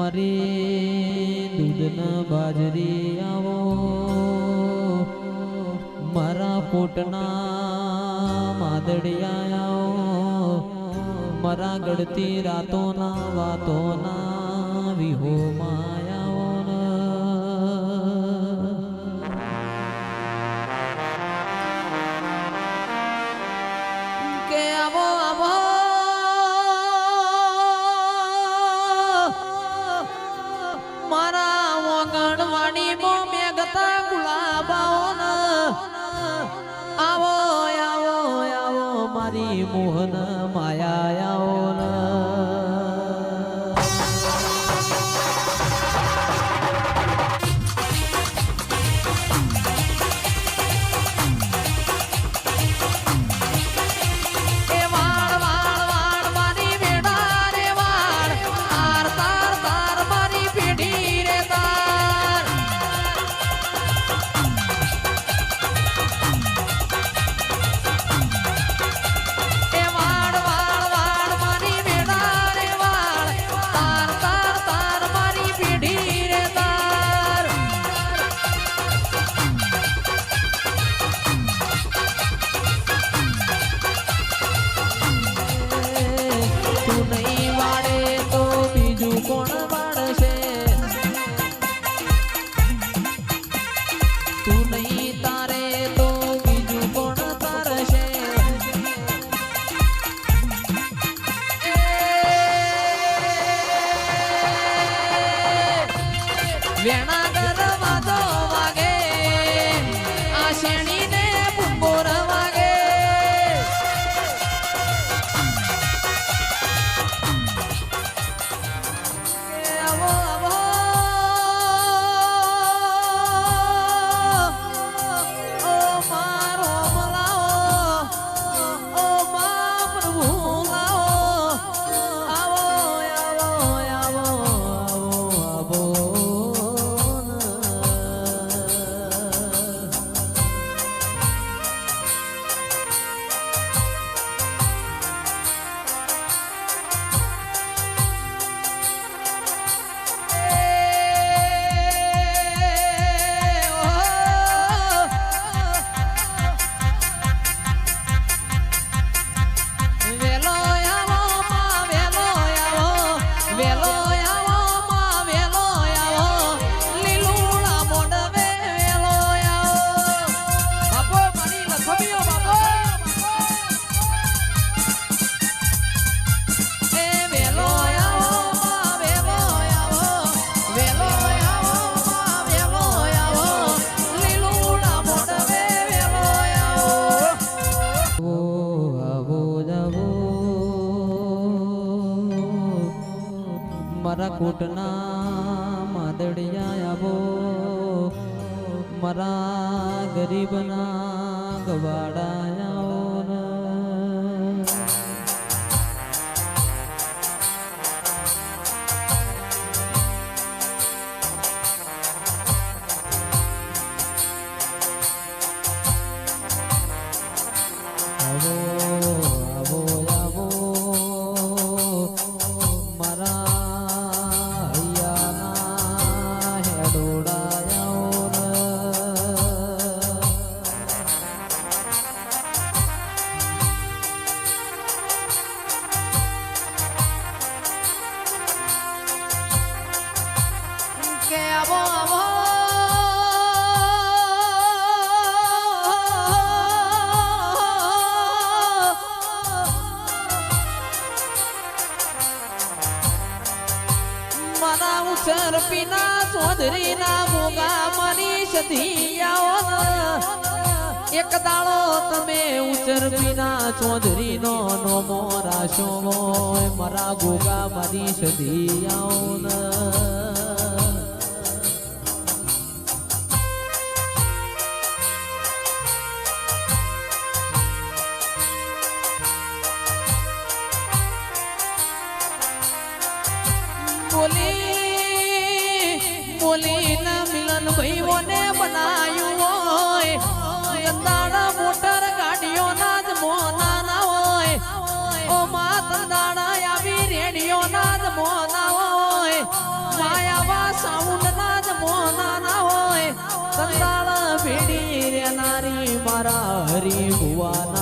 મારી દૂધના બાજરી આવો. મારા કોટના માદડિયા આવો. મારા ગળતી રાતોના વાતોના મારી મોહન માયા મારા કોટના માદડિયા આવો. મારા ગરીબના ગવાડા મારા ઉછર પીના ચૌધરી ના. મોગા મારી સધિયાઓ એક દાળો તમે ઉચરપીના પીના ચૌધરી નો નો મોરાશો મારા ગોગા મારી સધિયાઓ બોલીને મિલન ભાઈઓને બનાયું હોય. દાણા મોટર ગાડીઓના જ મોના ના હોય. ઓ માત દાડા આવી રેડિયોના જ મોના હોય. માયાવા સાઉન્ડના જ મોના ના હોય. તંદાળા ભેડી રેનારી મારા હરી ભુવાના